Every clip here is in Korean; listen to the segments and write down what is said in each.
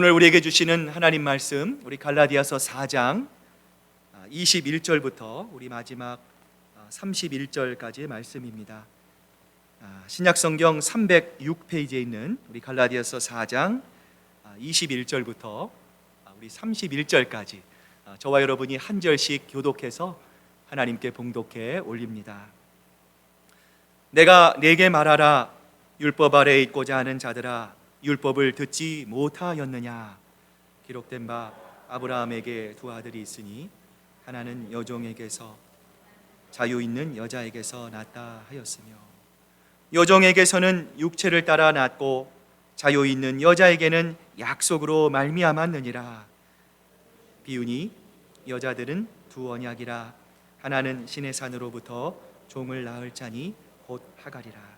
오늘 우리에게 주시는 하나님 말씀 우리 갈라디아서 4장 21절부터 우리 마지막 31절까지의 말씀입니다. 아, 신약 성경 306페이지에 있는 우리 갈라디아서 4장 21절부터 우리 31절까지 아, 저와 여러분이 한 절씩 교독해서 하나님께 봉독해 올립니다. 내가 내게 말하라 율법 아래 있고자 하는 자들아 율법을 듣지 못하였느냐? 기록된 바 아브라함에게 두 아들이 있으니 하나는 여종에게서 자유 있는 여자에게서 낳다 하였으며 여종에게서는 육체를 따라 낳고 자유 있는 여자에게는 약속으로 말미암았느니라. 비유니 여자들은 두 언약이라 하나는 신의 산으로부터 종을 낳을 자니 곧 하갈이라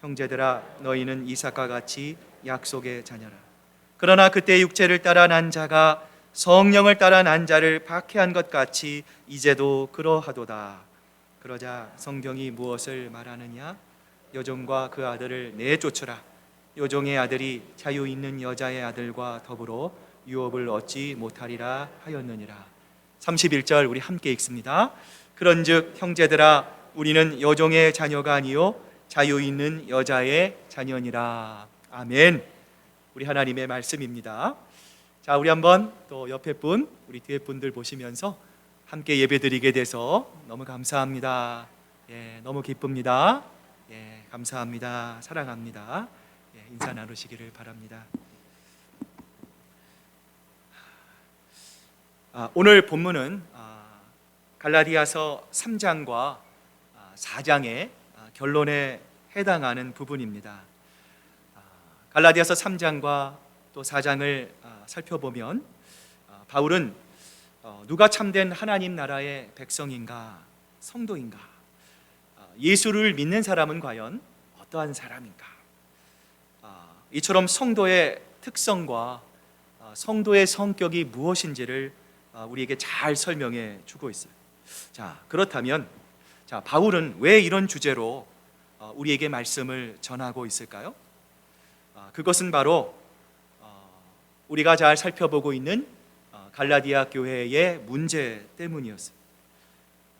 형제들아 너희는 이삭과 같이 약속의 자녀라. 그러나 그때 육체를 따라 난 자가 성령을 따라 난 자를 박해한 것 같이 이제도 그러하도다. 그러자 성경이 무엇을 말하느냐? 여종과 그 아들을 내쫓으라. 여종의 아들이 자유 있는 여자의 아들과 더불어 유업을 얻지 못하리라 하였느니라. 31절 우리 함께 읽습니다. 그런즉 형제들아 우리는 여종의 자녀가 아니요 자유 있는 여자의 자녀니라. 아멘. 우리 하나님의 말씀입니다. 자, 우리 한번 또 옆에 분, 우리 뒤에 분들 보시면서 함께 예배드리게 돼서 너무 감사합니다. 예, 너무 기쁩니다. 예, 감사합니다. 사랑합니다. 예, 인사 나누시기를 바랍니다. 아, 오늘 본문은 아, 갈라디아서 3장과 4장의 결론에 해당하는 부분입니다. 아, 갈라디아서 3장과 또 4장을 아, 살펴보면 아, 바울은 어, 누가 참된 하나님 나라의 백성인가 성도인가 예수를 믿는 사람은 과연 어떠한 사람인가 이처럼 성도의 특성과 성도의 성격이 무엇인지를 우리에게 잘 설명해 주고 있어요. 자 그렇다면 자, 바울은 왜 이런 주제로 어, 우리에게 말씀을 전하고 있을까요? 아, 그것은 바로 어, 우리가 잘 살펴보고 있는 어, 갈라디아 교회의 문제 때문이었습니다.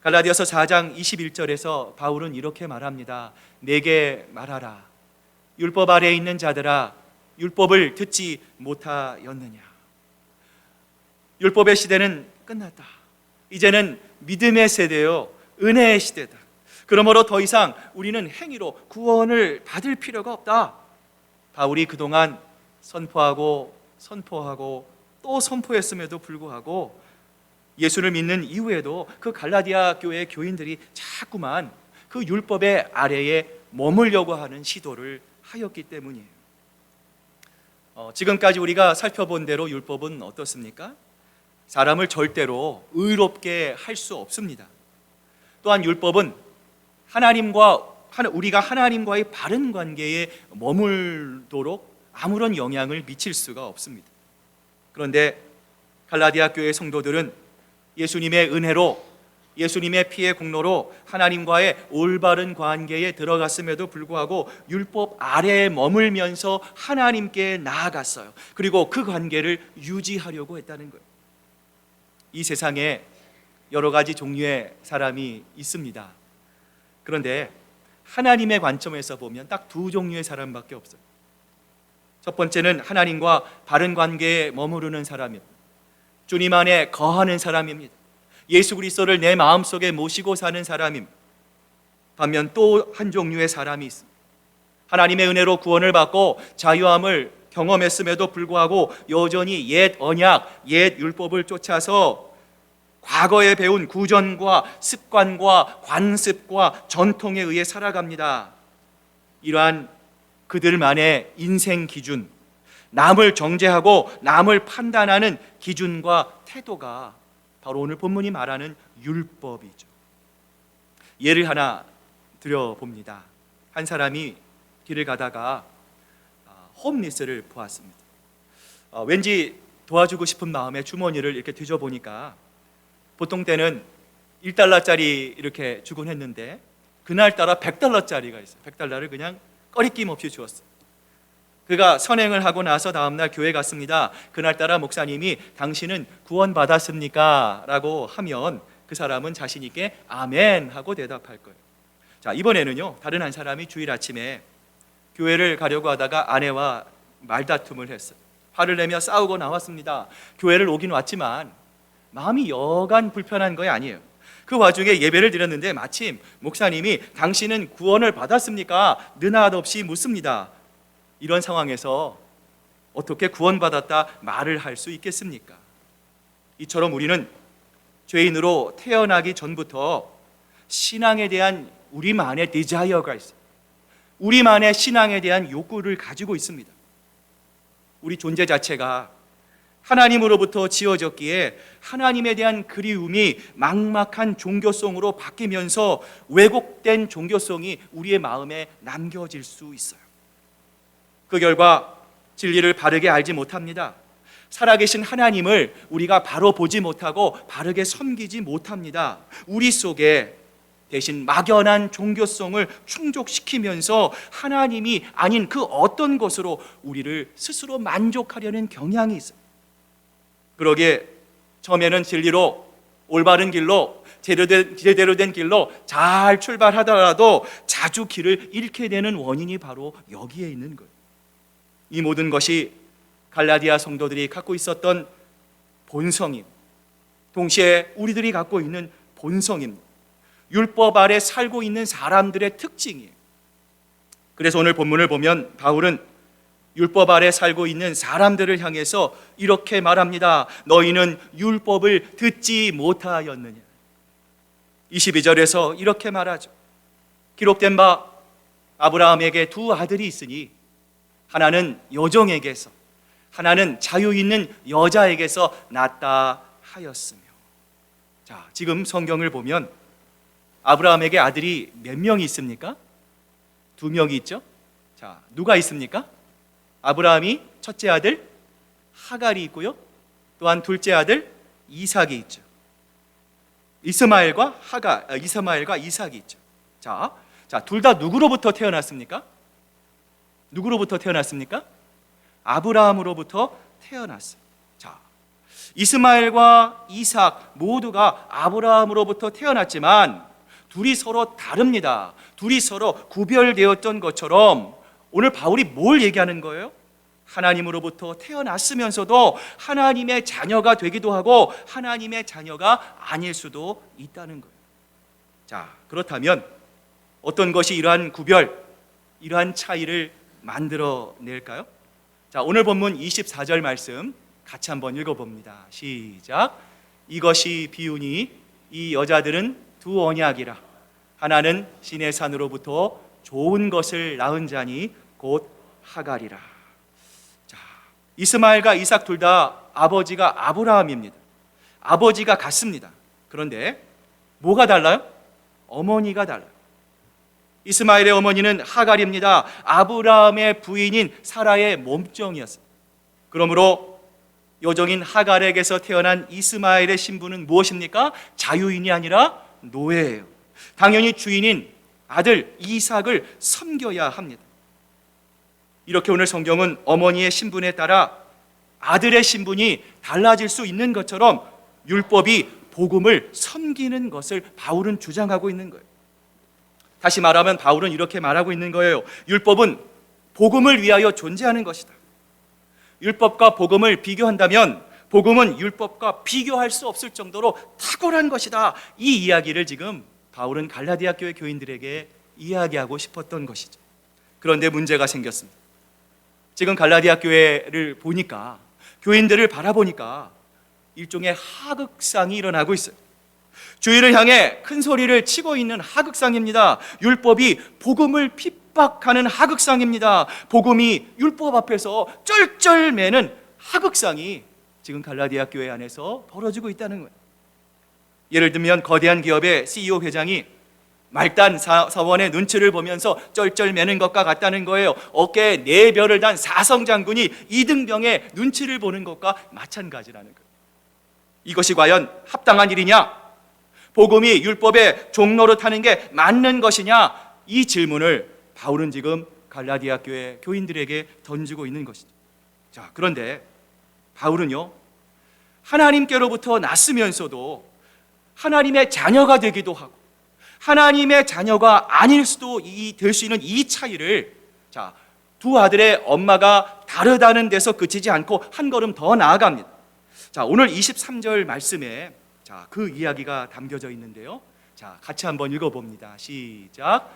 갈라디아서 4장 21절에서 바울은 이렇게 말합니다. 내게 말하라. 율법 아래에 있는 자들아, 율법을 듣지 못하였느냐? 율법의 시대는 끝났다. 이제는 믿음의 세대요. 은혜의 시대다. 그러므로 더 이상 우리는 행위로 구원을 받을 필요가 없다. 바울이 그동안 선포하고 선포하고 또 선포했음에도 불구하고 예수를 믿는 이후에도 그 갈라디아 교회 교인들이 자꾸만 그 율법의 아래에 머물려고 하는 시도를 하였기 때문이에요. 어, 지금까지 우리가 살펴본 대로 율법은 어떻습니까? 사람을 절대로 의롭게 할 수 없습니다. 또한 율법은 하나님과 우리가 하나님과의 바른 관계에 머물도록 아무런 영향을 미칠 수가 없습니다. 그런데 갈라디아 교회 성도들은 예수님의 은혜로 예수님의 피의 공로로 하나님과의 올바른 관계에 들어갔음에도 불구하고 율법 아래에 머물면서 하나님께 나아갔어요. 그리고 그 관계를 유지하려고 했다는 거예요. 이 세상에 여러 가지 종류의 사람이 있습니다. 그런데 하나님의 관점에서 보면 딱 두 종류의 사람밖에 없어요. 첫 번째는 하나님과 바른 관계에 머무르는 사람입니다. 주님 안에 거하는 사람입니다. 예수 그리스도를 내 마음속에 모시고 사는 사람입니다. 반면 또 한 종류의 사람이 있습니다. 하나님의 은혜로 구원을 받고 자유함을 경험했음에도 불구하고 여전히 옛 언약, 옛 율법을 쫓아서 과거에 배운 구전과 습관과 관습과 전통에 의해 살아갑니다. 이러한 그들만의 인생 기준, 남을 정죄하고 남을 판단하는 기준과 태도가 바로 오늘 본문이 말하는 율법이죠. 예를 하나 드려 봅니다. 한 사람이 길을 가다가 아, 홈리스를 보았습니다. 어, 왠지 도와주고 싶은 마음에 주머니를 이렇게 뒤져 보니까 보통 때는 1달러짜리 이렇게 주곤 했는데 그날따라 100달러짜리가 있어요. 100달러를 그냥 꺼리낌 없이 주었어요. 그가 선행을 하고 나서 다음날 교회 갔습니다. 그날따라 목사님이 당신은 구원 받았습니까? 라고 하면 그 사람은 자신 있게 아멘 하고 대답할 거예요. 자, 이번에는요. 다른 한 사람이 주일 아침에 교회를 가려고 하다가 아내와 말다툼을 했어요. 화를 내며 싸우고 나왔습니다. 교회를 오긴 왔지만 마음이 여간 불편한 거이 아니에요. 그 와중에 예배를 드렸는데 마침 목사님이 당신은 구원을 받았습니까? 느닷없이 묻습니다. 이런 상황에서 어떻게 구원받았다 말을 할 수 있겠습니까? 이처럼 우리는 죄인으로 태어나기 전부터 신앙에 대한 우리만의 디자이어가 있어요. 우리만의 신앙에 대한 욕구를 가지고 있습니다. 우리 존재 자체가 하나님으로부터 지어졌기에 하나님에 대한 그리움이 막막한 종교성으로 바뀌면서 왜곡된 종교성이 우리의 마음에 남겨질 수 있어요. 그 결과 진리를 바르게 알지 못합니다. 살아계신 하나님을 우리가 바로 보지 못하고 바르게 섬기지 못합니다. 우리 속에 대신 막연한 종교성을 충족시키면서 하나님이 아닌 그 어떤 것으로 우리를 스스로 만족하려는 경향이 있어요. 그러기에 처음에는 진리로 올바른 길로 제대로, 제대로 된 길로 잘 출발하더라도 자주 길을 잃게 되는 원인이 바로 여기에 있는 거예요. 이 모든 것이 갈라디아 성도들이 갖고 있었던 본성임. 동시에 우리들이 갖고 있는 본성입니다. 율법 아래 살고 있는 사람들의 특징이에요. 그래서 오늘 본문을 보면 바울은 율법 아래 살고 있는 사람들을 향해서 이렇게 말합니다. 너희는 율법을 듣지 못하였느냐. 22절에서 이렇게 말하죠. 기록된 바 아브라함에게 두 아들이 있으니 하나는 여종에게서 하나는 자유 있는 여자에게서 낳다 하였으며. 자, 지금 성경을 보면 아브라함에게 아들이 몇 명이 있습니까? 두 명이 있죠. 자, 누가 있습니까? 아브라함이 첫째 아들 하갈이 있고요. 또한 둘째 아들 이삭이 있죠. 이스마엘과 하갈, 아, 이스마엘과 이삭이 있죠. 자, 자, 둘 다 누구로부터 태어났습니까? 누구로부터 태어났습니까? 아브라함으로부터 태어났어요. 자, 이스마엘과 이삭 모두가 아브라함으로부터 태어났지만 둘이 서로 다릅니다. 둘이 서로 구별되었던 것처럼 오늘 바울이 뭘 얘기하는 거예요? 하나님으로부터 태어났으면서도 하나님의 자녀가 되기도 하고 하나님의 자녀가 아닐 수도 있다는 거예요. 자, 그렇다면 어떤 것이 이러한 구별, 이러한 차이를 만들어 낼까요? 자, 오늘 본문 24절 말씀 같이 한번 읽어 봅니다. 시작. 이것이 비유니 이 여자들은 두 언약이라 하나는 신의 산으로부터 좋은 것을 낳은 자니 곧 하갈이라. 자, 이스마엘과 이삭 둘 다 아버지가 아브라함입니다. 아버지가 같습니다. 그런데 뭐가 달라요? 어머니가 달라요. 이스마엘의 어머니는 하갈입니다. 아브라함의 부인인 사라의 몸종이었어요. 그러므로 여종인 하갈에게서 태어난 이스마엘의 신분은 무엇입니까? 자유인이 아니라 노예예요. 당연히 주인인 아들 이삭을 섬겨야 합니다. 이렇게 오늘 성경은 어머니의 신분에 따라 아들의 신분이 달라질 수 있는 것처럼 율법이 복음을 섬기는 것을 바울은 주장하고 있는 거예요. 다시 말하면 바울은 이렇게 말하고 있는 거예요. 율법은 복음을 위하여 존재하는 것이다. 율법과 복음을 비교한다면 복음은 율법과 비교할 수 없을 정도로 탁월한 것이다. 이 이야기를 지금 바울은 갈라디아 교회 교인들에게 이야기하고 싶었던 것이죠. 그런데 문제가 생겼습니다. 지금 갈라디아 교회를 보니까 교인들을 바라보니까 일종의 하극상이 일어나고 있어요. 주인을 향해 큰 소리를 치고 있는 하극상입니다. 율법이 복음을 핍박하는 하극상입니다. 복음이 율법 앞에서 쩔쩔매는 하극상이 지금 갈라디아 교회 안에서 벌어지고 있다는 거예요. 예를 들면 거대한 기업의 CEO 회장이 말단 사- 사원의 눈치를 보면서 쩔쩔매는 것과 같다는 거예요. 어깨에 네 별을 단 사성 장군이 이등병의 눈치를 보는 것과 마찬가지라는 거예요. 이것이 과연 합당한 일이냐? 복음이 율법의 종로로 타는 게 맞는 것이냐? 이 질문을 바울은 지금 갈라디아 교회 교인들에게 던지고 있는 것이죠. 자, 그런데 바울은요. 하나님께로부터 났으면서도 하나님의 자녀가 되기도 하고 하나님의 자녀가 아닐 수도 될 수 있는 이 차이를 자, 두 아들의 엄마가 다르다는 데서 그치지 않고 한 걸음 더 나아갑니다. 자, 오늘 23절 말씀에 자, 그 이야기가 담겨져 있는데요. 자, 같이 한번 읽어 봅니다. 시작.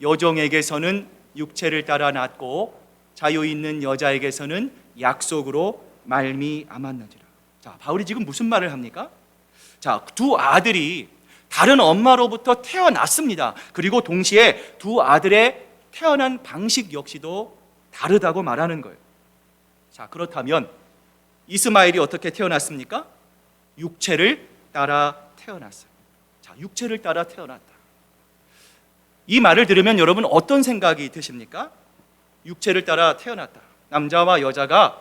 여종에게서는 육체를 따라 낳고 자유 있는 여자에게서는 약속으로 말미암았느니라. 자, 바울이 지금 무슨 말을 합니까? 자, 두 아들이 다른 엄마로부터 태어났습니다. 그리고 동시에 두 아들의 태어난 방식 역시도 다르다고 말하는 거예요. 자, 그렇다면 이스마엘이 어떻게 태어났습니까? 육체를 따라 태어났어요. 자, 육체를 따라 태어났다. 이 말을 들으면 여러분 어떤 생각이 드십니까? 육체를 따라 태어났다. 남자와 여자가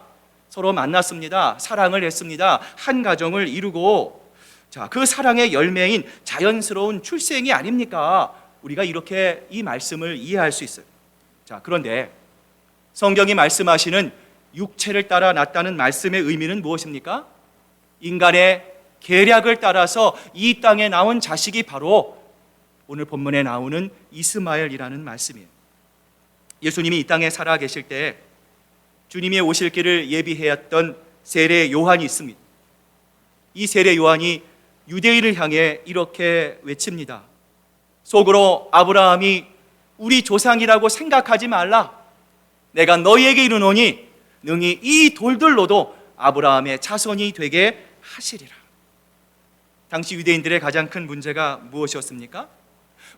서로 만났습니다. 사랑을 했습니다. 한 가정을 이루고 자, 그 사랑의 열매인 자연스러운 출생이 아닙니까? 우리가 이렇게 이 말씀을 이해할 수 있어요. 자, 그런데 성경이 말씀하시는 육체를 따라 났다는 말씀의 의미는 무엇입니까? 인간의 계략을 따라서 이 땅에 나온 자식이 바로 오늘 본문에 나오는 이스마엘이라는 말씀이에요. 예수님이 이 땅에 살아 계실 때 주님이 오실 길을 예비해왔던 세례 요한이 있습니다. 이 세례 요한이 유대인을 향해 이렇게 외칩니다. 속으로 아브라함이 우리 조상이라고 생각하지 말라. 내가 너희에게 이르노니 능히 이 돌들로도 아브라함의 자손이 되게 하시리라. 당시 유대인들의 가장 큰 문제가 무엇이었습니까?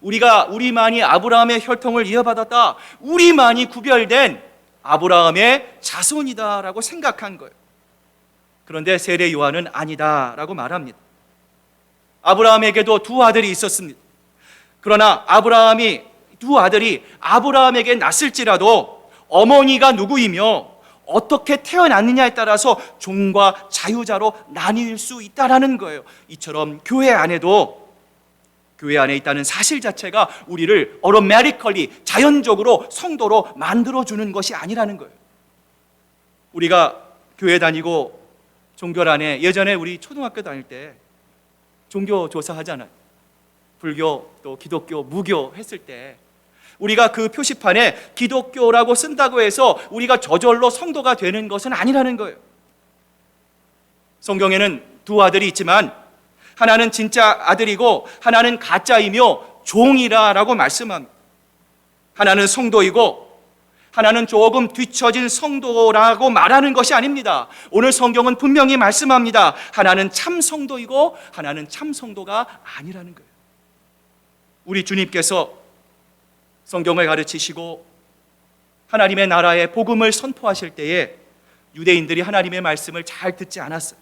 우리가 우리만이 아브라함의 혈통을 이어받았다. 우리만이 구별된 아브라함의 자손이다라고 생각한 거예요. 그런데 세례 요한은 아니다라고 말합니다. 아브라함에게도 두 아들이 있었습니다. 그러나 아브라함이 두 아들이 아브라함에게 났을지라도 어머니가 누구이며 어떻게 태어났느냐에 따라서 종과 자유자로 나뉠 수 있다라는 거예요. 이처럼 교회 안에도 교회 안에 있다는 사실 자체가 우리를 어로메리컬리 자연적으로 성도로 만들어 주는 것이 아니라는 거예요. 우리가 교회 다니고 종교 안에 예전에 우리 초등학교 다닐 때 종교 조사하잖아요. 불교 또 기독교 무교 했을 때 우리가 그 표시판에 기독교라고 쓴다고 해서 우리가 저절로 성도가 되는 것은 아니라는 거예요. 성경에는 두 아들이 있지만 하나는 진짜 아들이고 하나는 가짜이며 종이라라고 말씀합니다. 하나는 성도이고 하나는 조금 뒤처진 성도라고 말하는 것이 아닙니다. 오늘 성경은 분명히 말씀합니다. 하나는 참 성도이고 하나는 참 성도가 아니라는 거예요. 우리 주님께서 성경을 가르치시고 하나님의 나라의 복음을 선포하실 때에 유대인들이 하나님의 말씀을 잘 듣지 않았어요.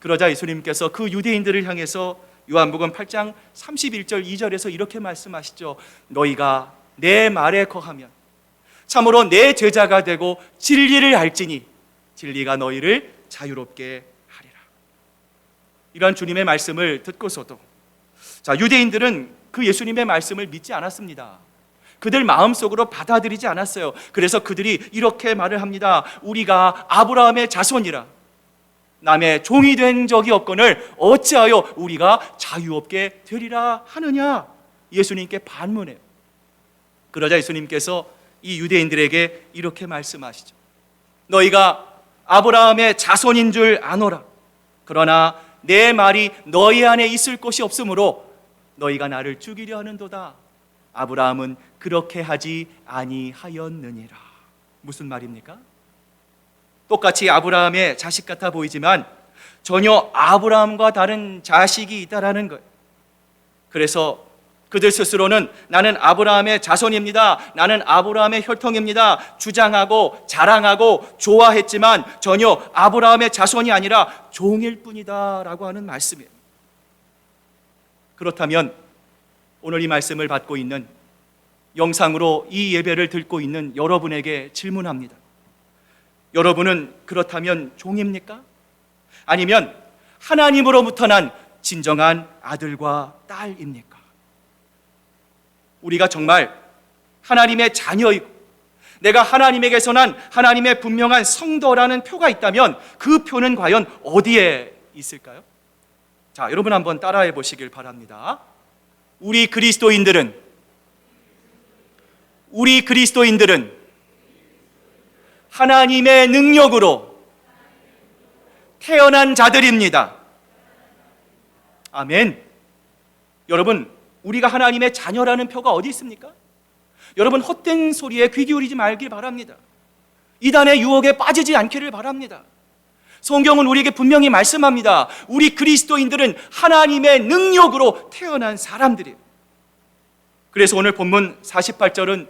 그러자 예수님께서 그 유대인들을 향해서 요한복음 8장 31절 2절에서 이렇게 말씀하시죠. 너희가 내 말에 거하면 참으로 내 제자가 되고 진리를 알지니 진리가 너희를 자유롭게 하리라. 이러한 주님의 말씀을 듣고서도 자, 유대인들은 그 예수님의 말씀을 믿지 않았습니다. 그들 마음속으로 받아들이지 않았어요. 그래서 그들이 이렇게 말을 합니다. 우리가 아브라함의 자손이라. 남의 종이 된 적이 없거늘 어찌하여 우리가 자유 없게 되리라 하느냐? 예수님께 반문해요. 그러자 예수님께서 이 유대인들에게 이렇게 말씀하시죠. 너희가 아브라함의 자손인 줄 아노라. 그러나 내 말이 너희 안에 있을 것이 없으므로 너희가 나를 죽이려 하는도다. 아브라함은 그렇게 하지 아니하였느니라. 무슨 말입니까? 똑같이 아브라함의 자식 같아 보이지만 전혀 아브라함과 다른 자식이 있다라는 거예요. 그래서 그들 스스로는 나는 아브라함의 자손입니다. 나는 아브라함의 혈통입니다. 주장하고 자랑하고 좋아했지만 전혀 아브라함의 자손이 아니라 종일 뿐이다 라고 하는 말씀이에요. 그렇다면 오늘 이 말씀을 받고 있는 영상으로 이 예배를 듣고 있는 여러분에게 질문합니다. 여러분은 그렇다면 종입니까? 아니면 하나님으로부터 난 진정한 아들과 딸입니까? 우리가 정말 하나님의 자녀이고 내가 하나님에게서 난 하나님의 분명한 성도라는 표가 있다면 그 표는 과연 어디에 있을까요? 자, 여러분 한번 따라해 보시길 바랍니다. 우리 그리스도인들은 우리 그리스도인들은 하나님의 능력으로 태어난 자들입니다. 아멘. 여러분, 우리가 하나님의 자녀라는 표가 어디 있습니까? 여러분, 헛된 소리에 귀 기울이지 말길 바랍니다. 이단의 유혹에 빠지지 않기를 바랍니다. 성경은 우리에게 분명히 말씀합니다. 우리 그리스도인들은 하나님의 능력으로 태어난 사람들이에요. 그래서 오늘 본문 48절은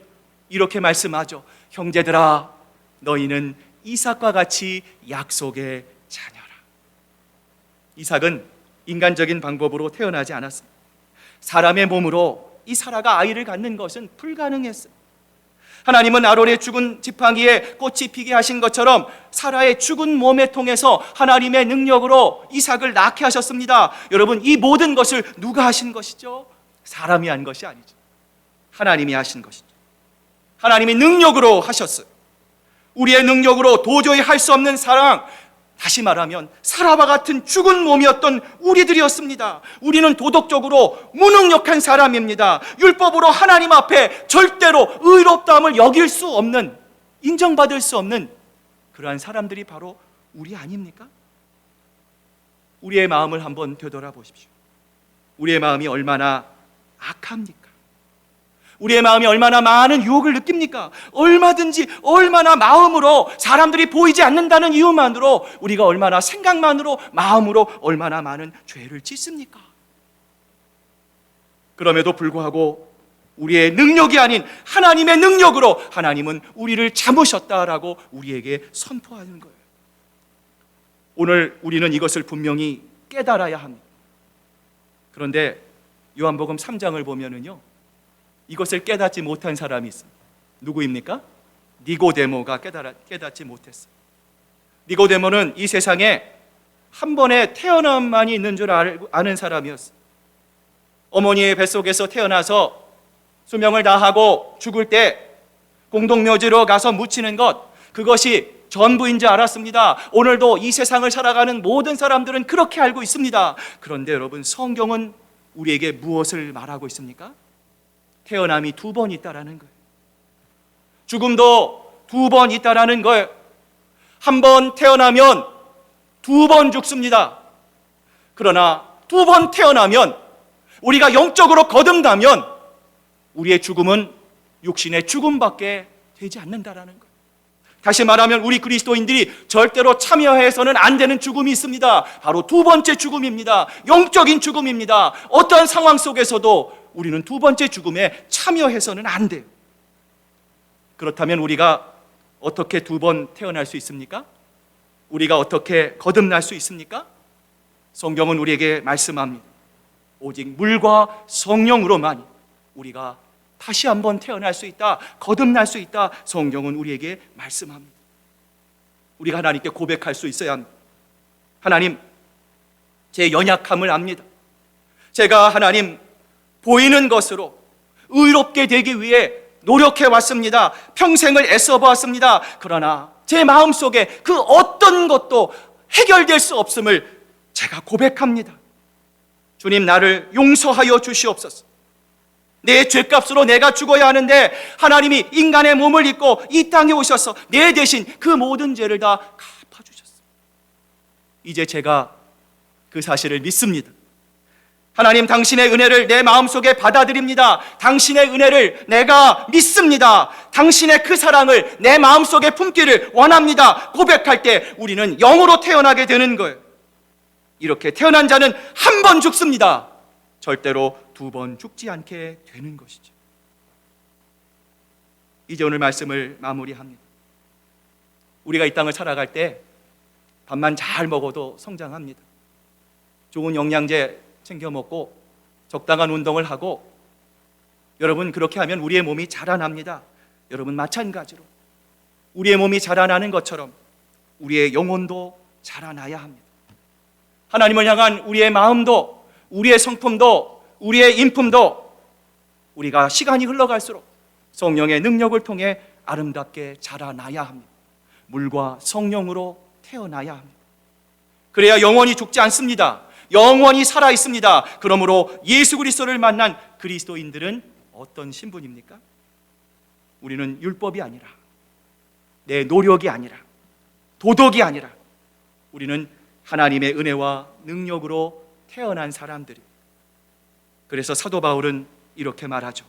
이렇게 말씀하죠. 형제들아, 너희는 이삭과 같이 약속의 자녀라. 이삭은 인간적인 방법으로 태어나지 않았습니다. 사람의 몸으로 이 사라가 아이를 갖는 것은 불가능했어요. 하나님은 아론의 죽은 지팡이에 꽃이 피게 하신 것처럼 사라의 죽은 몸에 통해서 하나님의 능력으로 이삭을 낳게 하셨습니다. 여러분, 이 모든 것을 누가 하신 것이죠? 사람이 한 것이 아니죠. 하나님이 하신 것이죠. 하나님이 능력으로 하셨어요. 우리의 능력으로 도저히 할 수 없는 사랑, 다시 말하면 사라와 같은 죽은 몸이었던 우리들이었습니다. 우리는 도덕적으로 무능력한 사람입니다. 율법으로 하나님 앞에 절대로 의롭다함을 여길 수 없는 인정받을 수 없는 그러한 사람들이 바로 우리 아닙니까? 우리의 마음을 한번 되돌아보십시오. 우리의 마음이 얼마나 악합니까? 우리의 마음이 얼마나 많은 유혹을 느낍니까? 얼마든지 얼마나 마음으로 사람들이 보이지 않는다는 이유만으로 우리가 얼마나 생각만으로 마음으로 얼마나 많은 죄를 짓습니까? 그럼에도 불구하고 우리의 능력이 아닌 하나님의 능력으로 하나님은 우리를 참으셨다라고 우리에게 선포하는 거예요. 오늘 우리는 이것을 분명히 깨달아야 합니다. 그런데 요한복음 3장을 보면은요. 이것을 깨닫지 못한 사람이 있습니다. 누구입니까? 니고데모가 깨달아, 깨닫지 못했어. 니고데모는 이 세상에 한 번에 태어남만이 있는 줄 알, 아는 사람이었어. 어머니의 뱃속에서 태어나서 수명을 다하고 죽을 때 공동묘지로 가서 묻히는 것, 그것이 전부인 줄 알았습니다. 오늘도 이 세상을 살아가는 모든 사람들은 그렇게 알고 있습니다. 그런데 여러분, 성경은 우리에게 무엇을 말하고 있습니까? 태어남이 두 번 있다라는 거예요. 죽음도 두 번 있다라는 거예요. 한 번 태어나면 두 번 죽습니다. 그러나 두 번 태어나면 우리가 영적으로 거듭나면 우리의 죽음은 육신의 죽음밖에 되지 않는다라는 거예요. 다시 말하면 우리 그리스도인들이 절대로 참여해서는 안 되는 죽음이 있습니다. 바로 두 번째 죽음입니다. 영적인 죽음입니다. 어떠한 상황 속에서도 우리는 두 번째 죽음에 참여해서는 안 돼요. 그렇다면 우리가 어떻게 두 번 태어날 수 있습니까? 우리가 어떻게 거듭날 수 있습니까? 성경은 우리에게 말씀합니다. 오직 물과 성령으로만 우리가 다시 한번 태어날 수 있다, 거듭날 수 있다. 성경은 우리에게 말씀합니다. 우리가 하나님께 고백할 수 있어야 합니다. 하나님, 제 연약함을 압니다. 제가 하나님 보이는 것으로 의롭게 되기 위해 노력해 왔습니다. 평생을 애써 보았습니다. 그러나 제 마음 속에 그 어떤 것도 해결될 수 없음을 제가 고백합니다. 주님 나를 용서하여 주시옵소서. 내 죄값으로 내가 죽어야 하는데 하나님이 인간의 몸을 입고 이 땅에 오셔서 내 대신 그 모든 죄를 다 갚아주셨습니다. 이제 제가 그 사실을 믿습니다. 하나님 당신의 은혜를 내 마음속에 받아들입니다. 당신의 은혜를 내가 믿습니다. 당신의 그 사랑을 내 마음속에 품기를 원합니다. 고백할 때 우리는 영으로 태어나게 되는 거예요. 이렇게 태어난 자는 한 번 죽습니다. 절대로 두 번 죽지 않게 되는 것이죠. 이제 오늘 말씀을 마무리합니다. 우리가 이 땅을 살아갈 때 밥만 잘 먹어도 성장합니다. 좋은 영양제 챙겨 먹고 적당한 운동을 하고 여러분 그렇게 하면 우리의 몸이 자라납니다. 여러분 마찬가지로 우리의 몸이 자라나는 것처럼 우리의 영혼도 자라나야 합니다. 하나님을 향한 우리의 마음도 우리의 성품도 우리의 인품도 우리가 시간이 흘러갈수록 성령의 능력을 통해 아름답게 자라나야 합니다. 물과 성령으로 태어나야 합니다. 그래야 영원히 죽지 않습니다. 영원히 살아 있습니다. 그러므로 예수 그리스도를 만난 그리스도인들은 어떤 신분입니까? 우리는 율법이 아니라 내 노력이 아니라 도덕이 아니라 우리는 하나님의 은혜와 능력으로 태어난 사람들이 그래서 사도 바울은 이렇게 말하죠.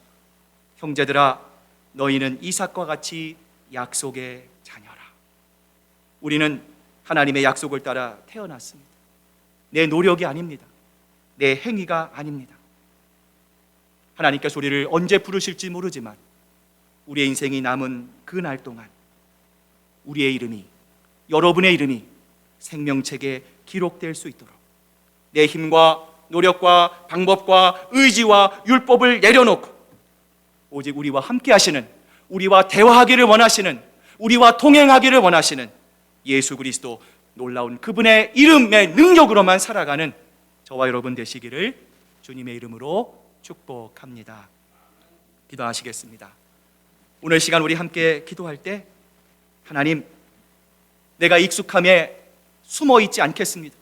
형제들아 너희는 이삭과 같이 약속의 자녀라. 우리는 하나님의 약속을 따라 태어났습니다. 내 노력이 아닙니다. 내 행위가 아닙니다. 하나님께서 우리를 언제 부르실지 모르지만 우리의 인생이 남은 그 날 동안 우리의 이름이 여러분의 이름이 생명책에 기록될 수 있도록 내 힘과 노력과 방법과 의지와 율법을 내려놓고 오직 우리와 함께 하시는 우리와 대화하기를 원하시는 우리와 동행하기를 원하시는 예수 그리스도 놀라운 그분의 이름의 능력으로만 살아가는 저와 여러분 되시기를 주님의 이름으로 축복합니다. 기도하시겠습니다. 오늘 시간 우리 함께 기도할 때 하나님 내가 익숙함에 숨어 있지 않겠습니다.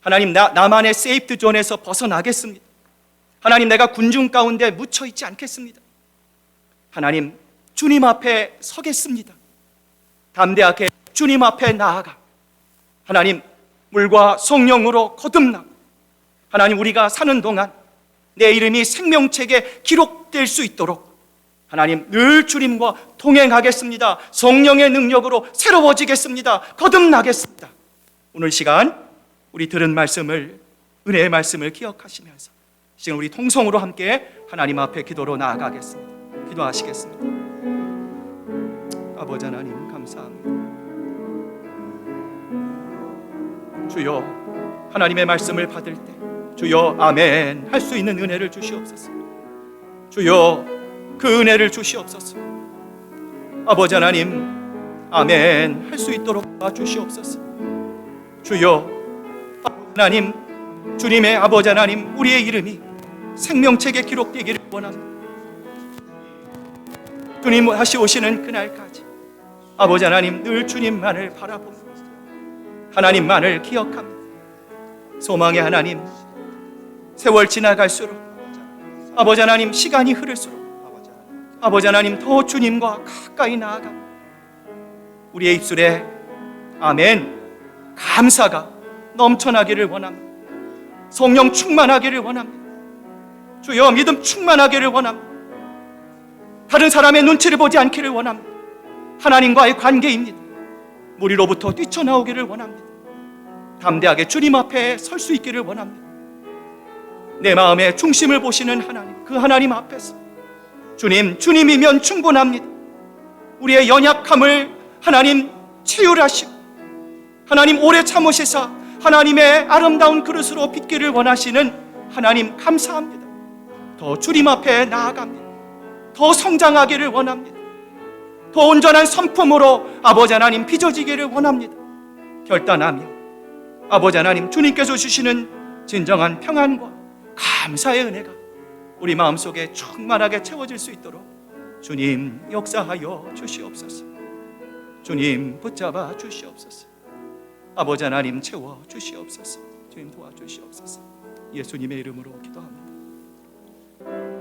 하나님 나, 나만의 세이프트 존에서 벗어나겠습니다. 하나님 내가 군중 가운데 묻혀 있지 않겠습니다. 하나님 주님 앞에 서겠습니다. 담대하게 주님 앞에 나아가 하나님 물과 성령으로 거듭나 하나님 우리가 사는 동안 내 이름이 생명책에 기록될 수 있도록 하나님 늘 주님과 동행하겠습니다. 성령의 능력으로 새로워지겠습니다. 거듭나겠습니다. 오늘 시간 우리 들은 말씀을 은혜의 말씀을 기억하시면서 지금 우리 통성으로 함께 하나님 앞에 기도로 나아가겠습니다. 기도하시겠습니다. 아버지 하나님 감사합니다. 주여 하나님의 말씀을 받을 때 주여 아멘 할 수 있는 은혜를 주시옵소서. 주여 그 은혜를 주시옵소서. 아버지 하나님 아멘 할 수 있도록 주시옵소서. 주여 하나님 주님의 아버지 하나님 우리의 이름이 생명책에 기록되기를 원합니다. 주님 다시 오시는 그날까지 아버지 하나님 늘 주님만을 바라봅니다. 하나님만을 기억합니다. 소망의 하나님 세월 지나갈수록 아버지 하나님 시간이 흐를수록 아버지 하나님 더 주님과 가까이 나아가 우리의 입술에 아멘 감사가 넘쳐나기를 원합니다. 성령 충만하기를 원합니다. 주여 믿음 충만하기를 원합니다. 다른 사람의 눈치를 보지 않기를 원합니다. 하나님과의 관계입니다. 무리로부터 뛰쳐나오기를 원합니다. 담대하게 주님 앞에 설 수 있기를 원합니다. 내 마음의 중심을 보시는 하나님, 그 하나님 앞에서 주님, 주님이면 충분합니다. 우리의 연약함을 하나님 채율하시고 하나님 오래 참으시사 하나님의 아름다운 그릇으로 빚기를 원하시는 하나님 감사합니다. 더 주님 앞에 나아갑니다. 더 성장하기를 원합니다. 더 온전한 성품으로 아버지 하나님 빚어지기를 원합니다. 결단하며 아버지 하나님 주님께서 주시는 진정한 평안과 감사의 은혜가 우리 마음속에 충만하게 채워질 수 있도록 주님 역사하여 주시옵소서. 주님 붙잡아 주시옵소서. 아버지 하나님 채워 주시옵소서. 주님 도와주시옵소서. 예수님의 이름으로 기도합니다.